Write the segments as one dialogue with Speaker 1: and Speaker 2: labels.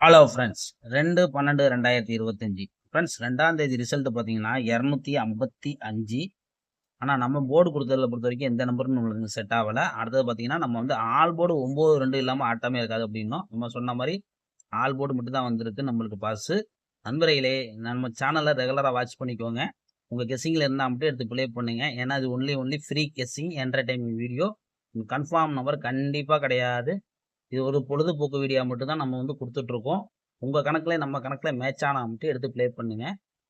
Speaker 1: Hello friends ரெண்டு பன்னெண்டு ரெண்டாயிரத்தி இருபத்தஞ்சி. ஃப்ரெண்ட்ஸ் ரெண்டாம் தேதி ரிசல்ட் பார்த்தீங்கன்னா இரநூத்தி ஐம்பத்தி அஞ்சு. ஆனால் நம்ம போர்டு கொடுத்ததில் பொறுத்த வரைக்கும் எந்த நம்பரும் நம்மளுக்கு செட் ஆகலை. அடுத்தது பார்த்தீங்கன்னா நம்ம வந்து ஆல் போர்டு ஒம்பது ரெண்டு இல்லாமல் ஆட்டமே இருக்காது அப்படின்னோம். நம்ம சொன்ன மாதிரி ஆல் போர்டு மட்டும் தான் வந்திருக்கு நம்மளுக்கு பாஸு நண்பர்களே நம்ம சேனலை ரெகுலராக வாட்ச் பண்ணிக்கோங்க. உங்கள் கெஸ்ஸிங்கில் இருந்தால் மட்டும் எடுத்து ப்ளே பண்ணுங்கள் ஏன்னா அது only only free guessing entertainment video confirm number கண்டிப்பாக கிடையாது. இது ஒரு பொழுதுபோக்கு வீடியோ மட்டும் தான் நம்ம வந்து கொடுத்துட்ருக்கோம். உங்கள் கணக்கில் நம்ம கணக்கில் மேட்ச் ஆனால் மட்டும் எடுத்து ப்ளே பண்ணுங்க.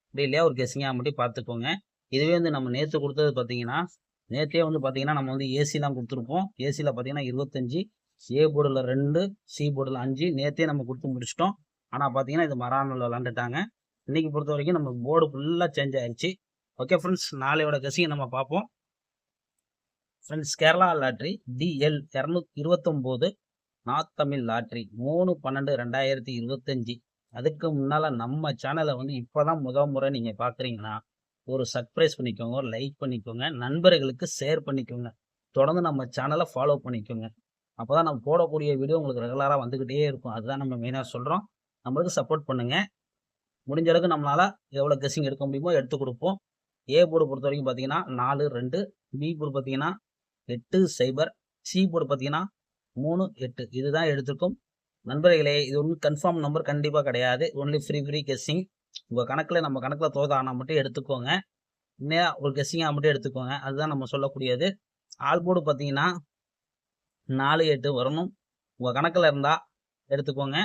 Speaker 1: அப்படி இல்லையா ஒரு கெஸிங்காக மட்டும் பார்த்துக்கோங்க. இதுவே வந்து நம்ம நேற்று கொடுத்தது பார்த்தீங்கன்னா நேற்றே வந்து பார்த்தீங்கன்னா நம்ம வந்து ஏசிலாம் கொடுத்துருப்போம் ஏசியில் பார்த்தீங்கன்னா இருபத்தஞ்சி ஏ போர்டில் ரெண்டு சி போர்டில் அஞ்சு நேற்றே நம்ம கொடுத்து முடிச்சிட்டோம். ஆனால் பார்த்தீங்கன்னா இது மரானில் விளாண்டுட்டாங்க. இன்றைக்கி பொறுத்த வரைக்கும் நம்ம போர்டு ஃபுல்லாக சேஞ்ச் ஆயிடுச்சு ஓகே ஃப்ரெண்ட்ஸ் நாளையோட கெஸ்ஸிங்கை நம்ம பார்ப்போம். ஃப்ரெண்ட்ஸ் கேரளா லாட்ரி டிஎல் இரநூத்தி இருபத்தொம்போது நார்த் தமிழ் லாட்ரி மூணு பன்னெண்டு ரெண்டாயிரத்தி இருபத்தஞ்சி. அதுக்கு முன்னால் நம்ம சேனலை வந்து இப்போ தான் முத முறை நீங்கள் பார்க்குறீங்கன்னா ஒரு சர்ப்ரைஸ் பண்ணிக்கோங்க ஒரு லைக் பண்ணிக்கோங்க நண்பர்களுக்கு ஷேர் பண்ணிக்கோங்க. தொடர்ந்து நம்ம சேனலை ஃபாலோ பண்ணிக்கோங்க. அப்போ தான் நம்ம போடக்கூடிய வீடியோ உங்களுக்கு ரெகுலராக வந்துக்கிட்டே இருக்கும். அதுதான் நம்ம மெயினாக சொல்கிறோம் நம்மளுக்கு சப்போர்ட் பண்ணுங்கள் முடிஞ்ச அளவுக்கு நம்மளால் எவ்வளோ கெஸ்ஸிங் எடுக்க முடியுமோ எடுத்து கொடுப்போம். ஏ போர்டு பொறுத்த வரைக்கும் பார்த்தீங்கன்னா நாலு ரெண்டு பி போர்டு பார்த்தீங்கன்னா எட்டு சைபர் சி போர்டு பார்த்தீங்கன்னா மூணு எட்டு. இதுதான் எடுத்திருக்கும். நண்பர்களே இது ஒன்றும் கன்ஃபார்ம் நம்பர் கண்டிப்பாக கிடையாது. ஒன்லி ஃப்ரீ ஃப்ரீ கெஸ்ஸிங் உங்கள் கணக்கில் நம்ம கணக்கில் தோதானா மட்டும் எடுத்துக்கோங்க. இன்னும் ஒரு கெஸ்ஸிங்காக மட்டும் எடுத்துக்கோங்க. அதுதான் நம்ம சொல்லக்கூடியது. ஆல் போர்டு பார்த்தீங்கன்னா நாலு எட்டு வரணும். உங்கள் கணக்கில் இருந்தால் எடுத்துக்கோங்க.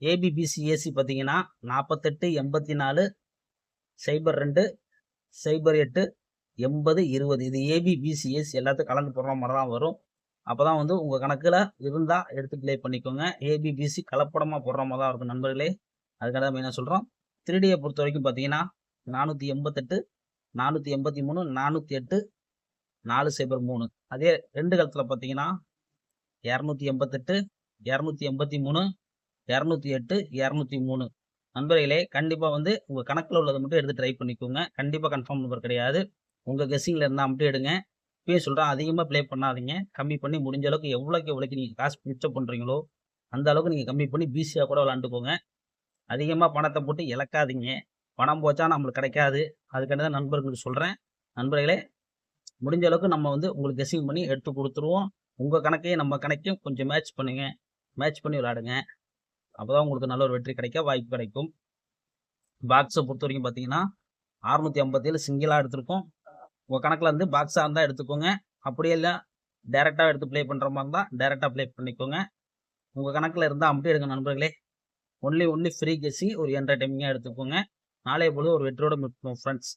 Speaker 1: ஏபிபிசி ஏசி பார்த்தீங்கன்னா நாற்பத்தெட்டு எண்பத்தி நாலு சைபர் ரெண்டு சைபர் எட்டு எண்பது இருபது. இது ஏபிபிசிஎஸ் எல்லாத்துக்கும் கலந்து போடுற மாதிரி தான் வரும். அப்போ தான் வந்து உங்கள் கணக்கில் இருந்தால் எடுத்து ப்ளே பண்ணிக்கோங்க. ஏபிபிசி கலப்படமாக போடுற மாதிரி தான் இருக்கும் நண்பர்களே. அதுக்காக தான் மெயினாக சொல்கிறோம் த்ரீடியை பொறுத்த வரைக்கும் பார்த்தீங்கன்னா நானூற்றி எண்பத்தெட்டு நானூற்றி எண்பத்தி மூணு நானூற்றி எட்டு நாலு சைபர் மூணு. அதே ரெண்டு காலத்தில் பார்த்தீங்கன்னா இரநூத்தி எண்பத்தெட்டு இரநூத்தி எண்பத்தி மூணு இரநூத்தி எட்டு இரநூத்தி மூணு. நண்பர்களே கண்டிப்பாக வந்து உங்கள் கணக்கில் உள்ளதை மட்டும் எடுத்து ட்ரை பண்ணிக்கோங்க. கண்டிப்பாக கன்ஃபார்ம் நம்பர் கிடையாது. உங்கள் கெஸ்ஸிங்கில் இருந்தால் மட்டும் எடுங்க. இப்பயே சொல்கிறேன் அதிகமாக ப்ளே பண்ணாதீங்க. கம்மி பண்ணி முடிஞ்ச அளவுக்கு எவ்வளோக்கு எவ்வளோக்கு நீங்கள் காசு மிச்சம் பண்ணுறீங்களோ அந்த அளவுக்கு நீங்கள் கம்மி பண்ணி பிசியாக கூட விளாண்டுக்கோங்க அதிகமாக பணத்தை போட்டு இழக்காதீங்க. பணம் போச்சா நம்மளுக்கு கிடைக்காது. அதுக்காண்டி தான் நண்பர்களுக்கு சொல்கிறேன் நண்பர்களே முடிஞ்ச அளவுக்கு நம்ம வந்து உங்களுக்கு கெஸ்ஸிங் பண்ணி எடுத்து கொடுத்துருவோம். உங்கள் கணக்கையும் நம்ம கணக்கையும் கொஞ்சம் மேட்ச் பண்ணுங்க. மேட்ச் பண்ணி விளாடுங்க அப்போ தான் உங்களுக்கு நல்ல ஒரு வெற்றி கிடைக்க வாய்ப்பு கிடைக்கும். பாக்ஸை பொறுத்த வரைக்கும் பார்த்தீங்கன்னா அறுநூற்றி ஐம்பத்தேழு சிங்கிளாக எடுத்திருக்கோம். உங்கள் கணக்கில் வந்து பாக்ஸாக இருந்தால் எடுத்துக்கோங்க. அப்படியே இல்லை டேரெக்டாக எடுத்து ப்ளே பண்ணுற மாதிரி இருந்தால் டேரெக்டாக ப்ளே பண்ணிக்கோங்க. உங்கள் கணக்கில் இருந்தால் அப்படியே எடுங்க நண்பர்களே. ஒன்லி ஒன்லி ஃப்ரீ கெஸி ஒரு என்டர்டைமிங்காக எடுத்துக்கோங்க. நாளைய பொழுது ஒரு வெற்றியோட ஃப்ரெண்ட்ஸ்